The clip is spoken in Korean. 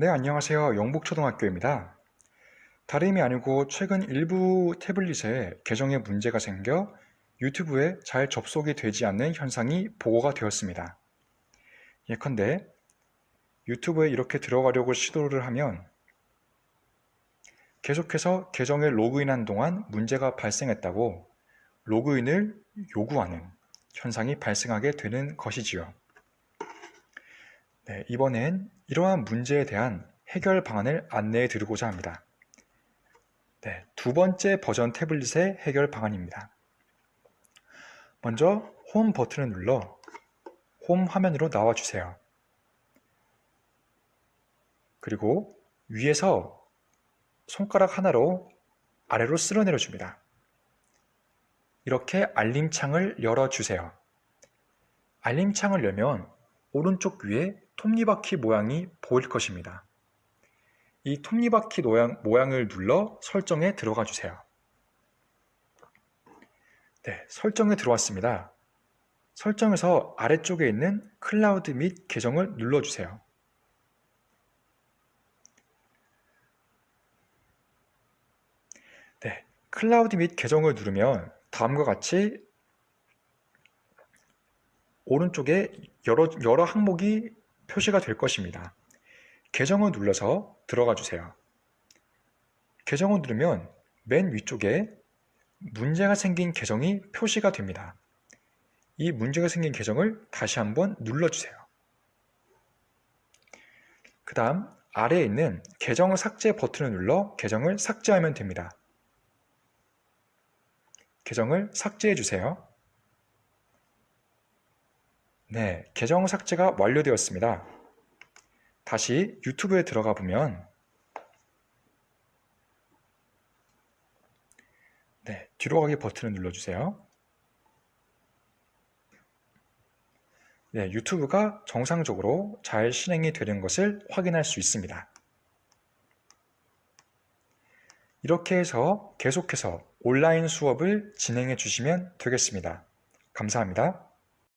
네, 안녕하세요. 영북초등학교입니다. 다름이 아니고 최근 일부 태블릿에 계정에 문제가 생겨 유튜브에 잘 접속이 되지 않는 현상이 보고가 되었습니다. 예컨대 유튜브에 이렇게 들어가려고 시도를 하면 계속해서 계정에 로그인한 동안 문제가 발생했다고 로그인을 요구하는 현상이 발생하게 되는 것이지요. 네, 이번엔 이러한 문제에 대한 해결 방안을 안내해 드리고자 합니다. 네, 두 번째 버전 태블릿의 해결 방안입니다. 먼저 홈 버튼을 눌러 홈 화면으로 나와 주세요. 그리고 위에서 손가락 하나로 아래로 쓸어내려 줍니다. 이렇게 알림창을 열어 주세요. 알림창을 열면 오른쪽 위에 톱니바퀴 모양이 보일 것입니다. 이 톱니바퀴 모양, 모양을 눌러 설정에 들어가 주세요. 네, 설정에 들어왔습니다. 설정에서 아래쪽에 있는 클라우드 및 계정을 눌러주세요. 네, 클라우드 및 계정을 누르면 다음과 같이 오른쪽에 여러, 여러 항목이 표시가 될 것입니다. 계정을 눌러서 들어가 주세요. 계정을 누르면 맨 위쪽에 문제가 생긴 계정이 표시가 됩니다. 이 문제가 생긴 계정을 다시 한번 눌러주세요. 그 다음 아래에 있는 계정 삭제 버튼을 눌러 계정을 삭제하면 됩니다. 계정을 삭제해 주세요. 네, 계정 삭제가 완료되었습니다. 다시 유튜브에 들어가 보면 네, 뒤로 가기 버튼을 눌러주세요. 네, 유튜브가 정상적으로 잘 실행이 되는 것을 확인할 수 있습니다. 이렇게 해서 계속해서 온라인 수업을 진행해 주시면 되겠습니다. 감사합니다.